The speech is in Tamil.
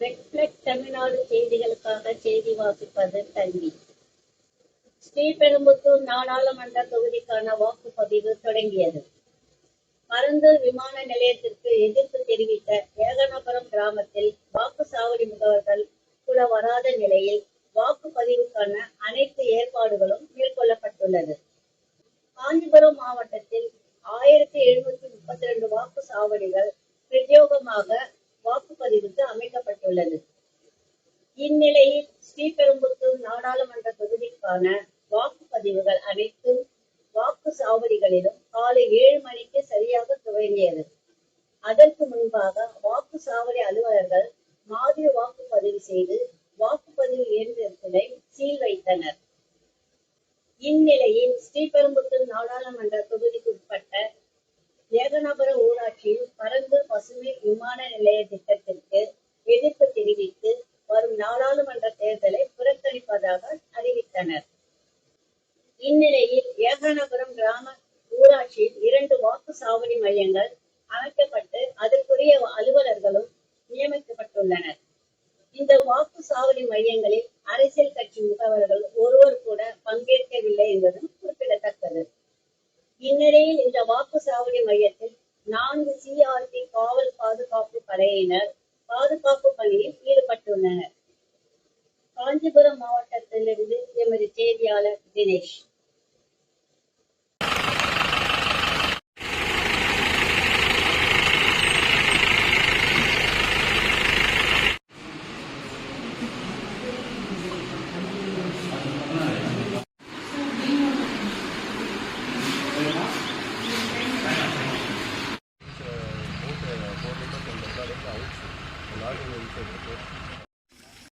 தமிழ்நாடு செய்திகளுக்காக செய்தி வாசிப்பது தன்வி ஸ்ரீபெரும்புத்தூர் நாடாளுமன்ற தொகுதிக்கான வாக்குப்பதிவு தொடங்கியது. பரந்தூர் விமான நிலையத்திற்கு எதிர்ப்பு தெரிவித்த ஏகனபுரம் கிராமத்தில் வாக்குச்சாவடி முகவர்கள் கூட வராத நிலையில் வாக்குப்பதிவுக்கான அனைத்து ஏற்பாடுகளும் மேற்கொள்ளப்பட்டுள்ளது. காஞ்சிபுரம் மாவட்டத்தில் ஆயிரத்தி எழுநூத்தி முப்பத்தி ரெண்டு வாக்குச்சாவடிகள் பிரத்யோகமாக வாக்குப்பதிவுக்கு அமைக்கப்பட்டுள்ளது. இந்நிலையில் ஸ்ரீபெரும்புத்தூர் நாடாளுமன்ற தொகுதிக்கான வாக்குப்பதிவுகள் அனைத்தும் வாக்கு சாவடிகளிலும் காலை ஏழு மணிக்கு சரியாக துவங்கியது. அதற்கு முன்பாக வாக்கு சாவடி அலுவலர்கள் மாதிரி வாக்குப்பதிவு செய்து வாக்குப்பதிவு இயந்திரத்தினை சீல் வைத்தனர். இந்நிலையில் ஸ்ரீபெரும்புத்தூர் நாடாளுமன்ற தொகுதிக்குட்பட்ட ஏகநபர ஊராட்சியில் பரந்து பசுமை விமான நிலைய திட்டத்தில் தெரிவித்து வரும் நாடாளுமன்ற தேர்தலை புறக்கணிப்பதாக அறிவித்தனர். இந்நிலையில் ஏகனபுரம் கிராம ஊராட்சியில் இரண்டு வாக்கு சாவடி மையங்கள் அமைக்கப்பட்டு அதற்குரிய அலுவலர்களும் நியமிக்கப்பட்டுள்ளனர். இந்த வாக்கு சாவடி மையங்களில் அரசியல் கட்சி முகவர்கள் ஒருவர் கூட பங்கேற்கவில்லை என்பதும் குறிப்பிடத்தக்கது. இந்நிலையில் இந்த வாக்கு சாவடி மையத்தில் நான்கு சிஆர்பி காவல் பாதுகாப்பு படையினர் பாதுகாப்பு பணியில் ஈடுபட்டுள்ளனர். காஞ்சிபுரம் மாவட்டத்திலிருந்து எமது செய்தியாளர் தினேஷ். 发生了一些。